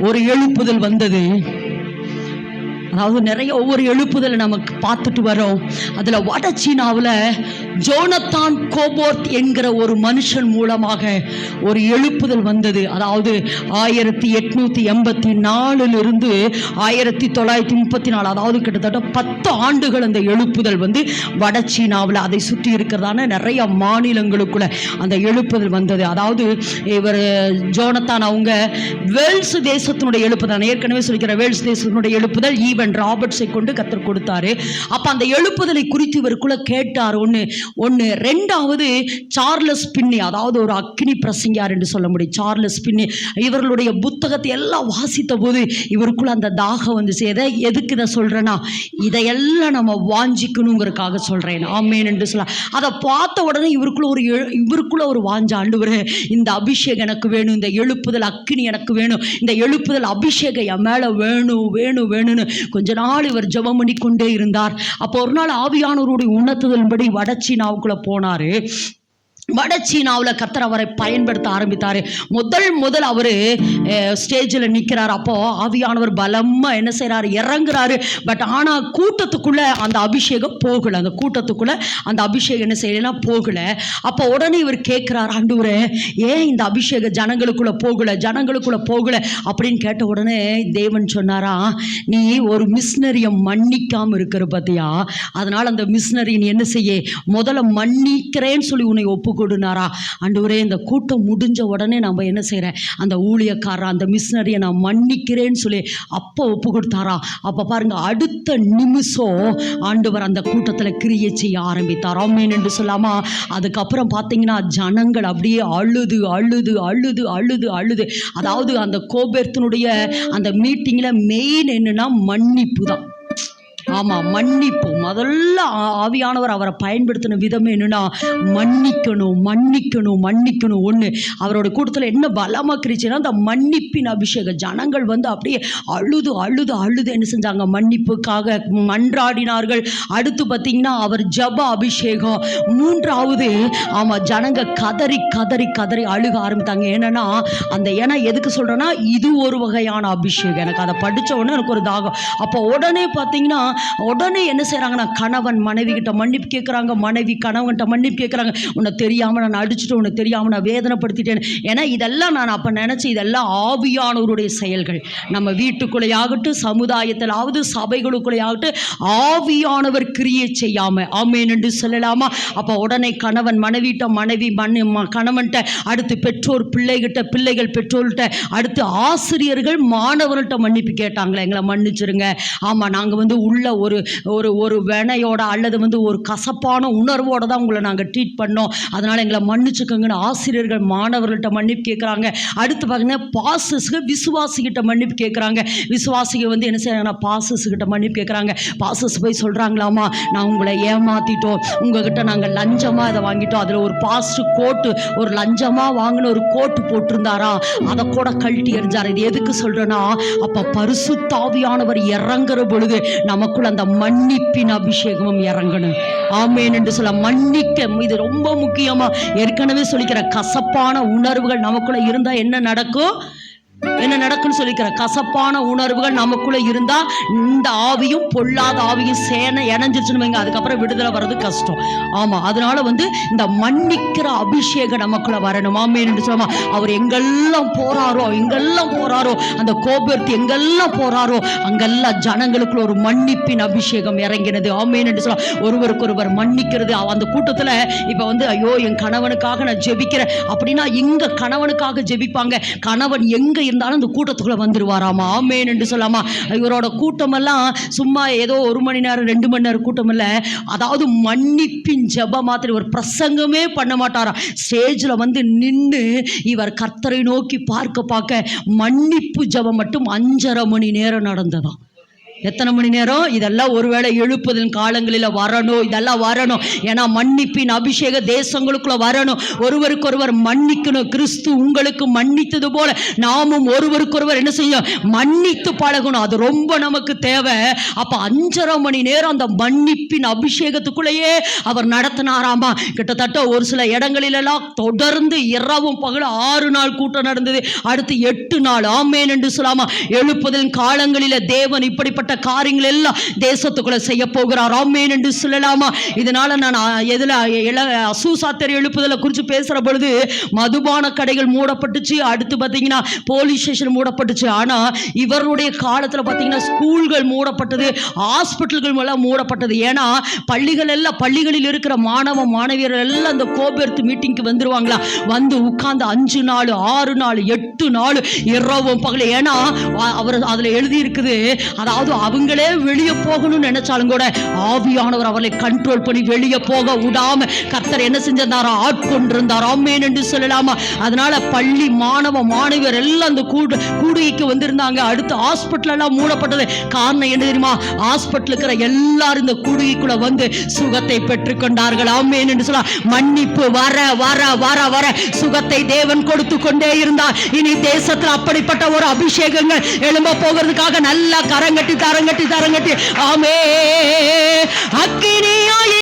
ஒரு எழுப்புதல் வந்தது. அதாவது நிறைய ஒவ்வொரு எழுப்புதலை நமக்கு பார்த்துட்டு வரோம் அதில் வட சீனாவில் ஜோனத்தான் கோபோர்ட் என்கிற ஒரு மனுஷன் மூலமாக ஒரு எழுப்புதல் வந்தது. அதாவது ஆயிரத்தி எட்நூற்றி எண்பத்தி நாலுலிருந்து ஆயிரத்தி தொள்ளாயிரத்தி முப்பத்தி நாலு அதாவது கிட்டத்தட்ட பத்து ஆண்டுகள் அந்த எழுப்புதல் வந்து வட சீனாவில் அதை சுற்றி இருக்கிறதான நிறைய மாநிலங்களுக்குள்ள அந்த எழுப்புதல் வந்தது. அதாவது இவர் ஜோனத்தான் அவங்க வேல்ஸ் தேசத்தினுடைய எழுப்புதல் ஏற்கனவே சொல்லிக்கிற வேல்ஸ் தேசத்தினுடைய எழுப்புதல் ஈவன் ராபர்ட்ஸை கொண்டு கத்தர் கொடுத்தாரு. அப்போ அந்த எழுப்புதலை குறித்து இவருக்குள்ள கேட்டார். ஒன்று ஒன்று ரெண்டாவது சார்லஸ் பின்னி அதாவது ஒரு அக்னி பிரசங்கியார் என்று சொல்ல முடியும். சார்லஸ் பின்னி இவர்களுடைய புத்தகத்தை எல்லாம் வாசித்த போது இவருக்குள்ள அந்த தாகம் வந்து எதை எதுக்கு இதை சொல்கிறேன்னா இதையெல்லாம் நம்ம வாஞ்சிக்கணுங்கிறதுக்காக சொல்கிறேன் ஆமேன் என்று சொல்ல அதை பார்த்த உடனே இவருக்குள்ள ஒரு எழு- இவருக்குள்ள ஒரு வாஞ்ச ஆண்டவரே இந்த அபிஷேகம் எனக்கு வேணும் இந்த எழுப்புதல் அக்கினி எனக்கு வேணும் இந்த எழுப்புதல் அபிஷேகம் என் மேலே வேணும் வேணும் வேணும்னு கொஞ்ச நாள் இவர் ஜெபம் பண்ணி கொண்டே இருந்தார். அப்போ ஒரு நாள் ஆவியானவருடைய உணர்த்துதலின்படி வடச்சீனாவுக்குள்ளே போனார். வட சீனாவில் கத்தர் அவரை பயன்படுத்த ஆரம்பித்தார். முதல் முதல் அவர் ஸ்டேஜில் நிற்கிறார் அப்போது ஆவியானவர் பலமாக என்ன செய்கிறாரு இறங்குறாரு. பட் ஆனால் கூட்டத்துக்குள்ளே அந்த அபிஷேகம் போகலை. அந்த கூட்டத்துக்குள்ளே அந்த அபிஷேகம் என்ன செய்யலைன்னா போகலை. அப்போ உடனே இவர் கேட்குறார் ஆண்டவரே ஏன் இந்த அபிஷேகம் ஜனங்களுக்குள்ளே போகலை? ஜனங்களுக்குள்ளே போகலை? அப்படின்னு கேட்ட உடனே தேவன் சொன்னாரா நீ ஒரு மிஷினரியை மன்னிக்காமல் இருக்கிற பார்த்தியா அதனால் அந்த மிஷினரி நீ என்ன செய்ய? முதல்ல மன்னிக்கிறேன்னு சொல்லி உன்னை ஒப்பு கொடுனாரா? ஆண்டவரே இந்த கூட்டம் முடிஞ்ச உடனே நம்ம என்ன செய்கிறேன் அந்த ஊழியக்காரர் அந்த மிஷினரியை நான் மன்னிக்கிறேன்னு சொல்லி அப்போ ஒப்பு கொடுத்தாரா அப்போ பாருங்க அடுத்த நிமிஷம் ஆண்டவர் அந்த கூட்டத்தில் கிரியை செய்ய ஆரம்பித்தார். ஆமேன் என்று சொல்லாமா? அதுக்கப்புறம் பார்த்தீங்கன்னா ஜனங்கள் அப்படியே அழுது அழுது அழுது அழுது அழுது. அதாவது அந்த கோபேர்த்தினுடைய அந்த மீட்டிங்கில் மெயின் என்னன்னா மன்னிப்பு தான் ஆமாம் மன்னிப்பு முதல்ல ஆவியானவர் அவரை பயன்படுத்தின விதம் என்னன்னா மன்னிக்கணும் மன்னிக்கணும் மன்னிக்கணும். ஒன்று அவரோட கூட்டத்தில் என்ன பலமாக கிரிச்சுன்னா அந்த மன்னிப்பின் அபிஷேகம். ஜனங்கள் வந்து அப்படியே அழுது அழுது அழுது என்ன செஞ்சாங்க? மன்னிப்புக்காக மன்றாடினார்கள். அடுத்து பார்த்தீங்கன்னா அவர் ஜப அபிஷேகம். மூன்றாவது ஆமாம் ஜனங்க கதறி கதறி கதறி அழுக ஆரம்பித்தாங்க. ஏன்னா அந்த ஏன்னா எதுக்கு சொல்கிறேன்னா இது ஒரு வகையான அபிஷேகம். எனக்கு அதை படித்த உடனே எனக்கு ஒரு தாகம். அப்போ உடனே பார்த்தீங்கன்னா உடனே என்ன செய்கிறாங்கன்னா கணவன் மனைவி கிட்ட மன்னிப்பு கேட்குறாங்க மனைவி கணவன்கிட்ட மன்னிப்பு கேட்குறாங்க உன்னை தெரியாமல் நான் அடிச்சுட்டு உன்னை தெரியாமல் நான் வேதனைப்படுத்திட்டேன். ஏன்னா இதெல்லாம் நான் அப்போ நினச்சி இதெல்லாம் ஆவியானவருடைய செயல்கள். நம்ம வீட்டுக்குள்ளேயாகட்டும் சமுதாயத்திலாவது சபைகளுக்குள்ளேயாகட்டும் ஆவியானவர் கிரியை செய்யாமல் ஆமேன் என்று சொல்லலாமா? அப்போ உடனே கணவன் மனைவிட்ட மனைவி மண் கணவன்கிட்ட அடுத்து பெற்றோர் பிள்ளைகிட்ட பிள்ளைகள் பெற்றோர்கிட்ட அடுத்து ஆசிரியர்கள் மாணவர்கள்ட்ட மன்னிப்பு கேட்டாங்களே எங்களை மன்னிச்சிருங்க. ஆமாம் நாங்கள் வந்து உள்ள ஒரு ஒரு ஒரு வினையோட அல்லது வந்து ஒரு கசப்பான உணர்வோட தான் உங்களை நாங்கள் ட்ரீட் பண்ணோம். அதனால் எங்களை மன்னிச்சுக்கோங்கன்னு ஆசிரியர்கள் மாணவர்கள்ட்ட மன்னிப்பு கேட்குறாங்க அடுத்து பார்த்தீங்கன்னா பாசஸ்க்கு விசுவாசிகிட்ட மன்னிப்பு கேட்குறாங்க விசுவாசிக வந்து என்ன செய்யறாங்கன்னா பாசஸ்கிட்ட மன்னிப்பு கேட்குறாங்க பாசஸ் போய் சொல்கிறாங்களாமா நான் உங்களை ஏமாற்றிட்டோம் உங்ககிட்ட நாங்கள் லஞ்சமாக இதை வாங்கிட்டோம். அதில் ஒரு பாஸ்ட் கோட்டு ஒரு லஞ்சமாக வாங்கின ஒரு கோட்டு போட்டிருந்தாரா அதை கூட கழட்டி எறிஞ்சார்? இது எதுக்கு சொல்கிறேன்னா அப்போ பரிசுத்தாவியானவர் இறங்குற பொழுது நமக்கு நமக்குள்ள அந்த மன்னிப்பின் அபிஷேகமும் இறங்கணும். ஆமேன் என்று சொல்ல மன்னிக்க. இது ரொம்ப முக்கியமா ஏற்கனவே சொல்லிக்கிற கசப்பான உணர்வுகள் நமக்குள்ள இருந்தா என்ன நடக்கும்? என்ன நடக்குன்னு சொல்லிக்கிற? கசப்பான உணர்வுகள் நமக்குள்ளே இருந்தால் இந்த ஆவியும் பொல்லாத ஆவியும் சேனை இணைஞ்சிருச்சுன்னு வைங்க. அதுக்கப்புறம் விடுதலை வர்றது கஷ்டம். ஆமாம் அதனால வந்து இந்த மன்னிக்கிற அபிஷேகம் நமக்குள்ளே வரணும். ஆமேன் என்று அவர் எங்கெல்லாம் போறாரோ எங்கெல்லாம் போறாரோ அந்த கோபுரத்து எங்கெல்லாம் போறாரோ அங்கெல்லாம் ஜனங்களுக்குள்ள ஒரு மன்னிப்பின் அபிஷேகம் இறங்கினது. ஆமேன்னு சொல்லலாம் ஒருவருக்கு ஒருவர் மன்னிக்கிறது. அந்த கூட்டத்தில் இப்போ வந்து ஐயோ என் கணவனுக்காக நான் ஜெபிக்கிறேன். அப்படின்னா இங்கே கணவனுக்காக ஜெபிப்பாங்க. கணவன் எங்கே இருந்தாலும் இந்த கூட்டத்துக்குள்ளே வந்துருவாராமா? ஆமேன் என்று சொல்லாமா? இவரோட கூட்டமெல்லாம் சும்மா ஏதோ ஒரு மணி நேரம் ரெண்டு மணி நேரம் கூட்டம் இல்லை அதாவது மன்னிப்பின் ஜப மாதிரி ஒரு பிரசங்கமே பண்ண மாட்டாராம். ஸ்டேஜில் வந்து நின்று இவர் கர்த்தரை நோக்கி பார்க்க பார்க்க மன்னிப்பு ஜெபம் மட்டும் அஞ்சரை மணி நேரம் நடந்ததாம். எத்தனை மணி நேரம்? இதெல்லாம் ஒருவேளை எழுப்புதல் காலங்களில் வரணும். இதெல்லாம் வரணும். ஏன்னா மன்னிப்பின் அபிஷேக தேசங்களுக்குள்ள வரணும். ஒருவருக்கொருவர் மன்னிக்கணும். கிறிஸ்து உங்களுக்கு மன்னித்தது போல நாமும் ஒருவருக்கொருவர் என்ன செய்யும் மன்னித்து பழகணும். அது ரொம்ப நமக்கு தேவை. அப்போ அஞ்சரை மணி நேரம் அந்த மன்னிப்பின் அபிஷேகத்துக்குள்ளேயே அவர் நடத்தினாராமா? கிட்டத்தட்ட ஒரு சில இடங்களிலெல்லாம் தொடர்ந்து இரவும் பகலும் ஆறு நாள் கூட்டம் நடந்தது. அடுத்து எட்டு நாள். ஆமேன் என்று சொல்லாமா? எழுப்புதல் காலங்களில் தேவன் இப்படிப்பட்ட காரியங்கள் எல்லாம் தேசத்துக்குள்ள செய்ய போகிறார். ஆமேன் என்று சொல்லலாமா? இதனால நான் எதில் எதுல இள- அசூசாத்தர் எழுப்புதலை குறித்து பேசுற பொழுது மதுபான கடைகள் மூடப்பட்டுச்சு. அடுத்து பார்த்தீங்கன்னா போலீஸ் ஸ்டேஷன் மூடப்பட்டுச்சு. ஆனா இவருடைய காலத்துல பார்த்தீங்கன்னா ஸ்கூல்கள் மூடப்பட்டது ஹாஸ்பிட்டல்கள் எல்லாம் மூடப்பட்டது. ஏன்னா பள்ளிகள் எல்லாம் பள்ளிகளில் இருக்கிற மாணவ மாணவியர்கள் எல்லாம் அந்த கோபெருத்து மீட்டிங்க்கு வந்துருவாங்களா? வந்து உட்கார்ந்து அஞ்சு நாள் ஆறு நாள் எட்டு நாள் இரவும் பகல் ஏன்னா அவர் அதுல எழுதி இருக்குது அதாவது அவங்களே வெளியே போகணும்னு நினைச்சாலும் கூட ஆவியானவர் அவர்களை கண்ட்ரோல் பண்ணி வெளியே போக விடாம கர்த்தர் என்ன செஞ்சிருந்தாரா ஆட்கொண்டிருந்தார். ஆமேன் என்று சொல்லலாமா? அதனால பள்ளி மாணவ மாணவியர் எல்லாம் அந்த கூடு கூடுகைக்கு வந்திருந்தாங்க. அடுத்து ஹாஸ்பிட்டல் எல்லாம் மூடப்பட்டது. காரணம் என்ன தெரியுமா? ஹாஸ்பிட்டல் இருக்கிற எல்லாரும் இந்த கூடுகைக்குள்ள வந்து சுகத்தை பெற்றுக்கொண்டார்கள் ஆமேன் என்று சொல்ல மன்னிப்பு வர வர வர வர. சுகத்தை தேவன் கொடுத்து கொண்டே இருந்தார். இனி தேசத்தில் அப்படிப்பட்ட ஒரு அபிஷேகங்கள் எழும்ப போகிறதுக்காக நல்லா கரங்கட்டி തരങ്ങട്ടി തരങ്ങട്ടി ആമേ അക്കിനിയായി